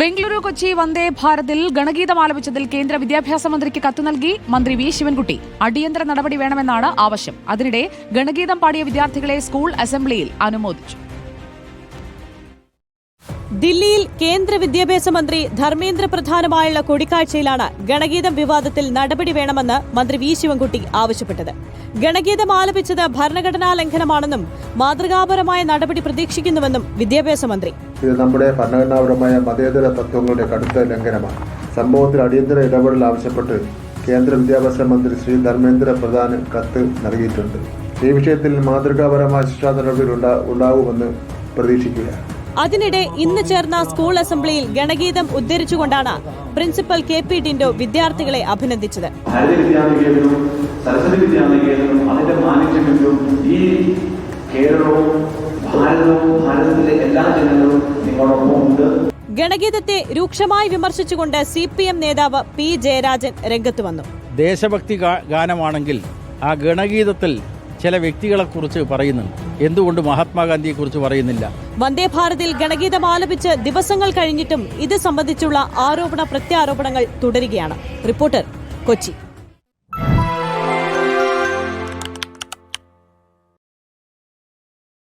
ബംഗളൂരു കൊച്ചി വന്ദേ ഭാരതിൽ ഗണഗീതം ആലപിച്ചതിൽ കേന്ദ്ര വിദ്യാഭ്യാസ മന്ത്രിക്ക് കത്ത് നൽകി മന്ത്രി വി ശിവൻകുട്ടി. അടിയന്തര നടപടി വേണമെന്നാണ് ആവശ്യം. അതിനിടെ ഗണഗീതം പാടിയ വിദ്യാർത്ഥികളെ സ്കൂൾ അസംബ്ലിയിൽ അനുമോദിച്ചു. ദില്ലിയിൽ കേന്ദ്ര വിദ്യാഭ്യാസ മന്ത്രി ധർമ്മേന്ദ്ര പ്രധാനുമായുള്ള കൂടിക്കാഴ്ചയിലാണ് ഗണഗീതം വിവാദത്തിൽ നടപടി വേണമെന്ന് മന്ത്രി വി ശിവൻകുട്ടി ആവശ്യപ്പെട്ടത്. ഗണഗീതം ആലപിച്ചത് ഭരണഘടനാ ലംഘനമാണെന്നും മാതൃകാപരമായ നടപടി പ്രതീക്ഷിക്കുന്നുവെന്നും വിദ്യാഭ്യാസ മന്ത്രി. ഇത് നമ്മുടെ ഭരണഘടനാപരമായ മതേതര തത്വങ്ങളുടെ കടുത്ത ലംഘനമാണ്. സംഭവത്തിൽ അടിയന്തര ഇടപെടൽ ആവശ്യപ്പെട്ട് കേന്ദ്ര വിദ്യാഭ്യാസ മന്ത്രി ശ്രീ ധർമ്മേന്ദ്ര പ്രധാന് കത്ത് നൽകിയിട്ടുണ്ട്. ഈ വിഷയത്തിൽ മാതൃകാപരമായ ശിക്ഷാ നടപടികൾ ഉണ്ടാ- ഉണ്ടാകുമെന്ന് പ്രതീക്ഷിക്കുകയാണ്. അതിനിടെ ഇന്ന് ചേർന്ന സ്കൂൾ അസംബ്ലിയിൽ ഗണഗീതം ഉദ്ധരിച്ചുകൊണ്ടാണ് പ്രിൻസിപ്പൽ കെ പി ടിൻഡോ വിദ്യാർത്ഥികളെ അഭിനന്ദിച്ചത്. സരസ്വതി അതിന്റെ മാനേജ്മെന്റും ഈ കേരളവും ഭാരതവും ഭാരതത്തിലെ എല്ലാ ജനങ്ങളും നിങ്ങളോടൊപ്പം ഉണ്ട്. ഗണഗീതത്തെ രൂക്ഷമായി വിമർശിച്ചുകൊണ്ട് സി പി എം നേതാവ് പി ജയരാജൻ രംഗത്ത് വന്നു. ദേശഭക്തി ഗാനമാണെങ്കിൽ ആ ഗണഗീതത്തിൽ ചില വ്യക്തികളെ വ്യക്തികളെക്കുറിച്ച് പറയുന്നുണ്ട്. എന്തുകൊണ്ട് മഹാത്മാഗാന്ധിയെക്കുറിച്ച് പറയുന്നില്ല? വന്ദേ ഭാരതിൽ ഗണഗീതം ആലപിച്ച് ദിവസങ്ങൾ കഴിഞ്ഞിട്ടും ഇത് സംബന്ധിച്ചുള്ള ആരോപണ പ്രത്യാരോപണങ്ങൾ തുടരുകയാണ്. റിപ്പോർട്ടർ കൊച്ചി.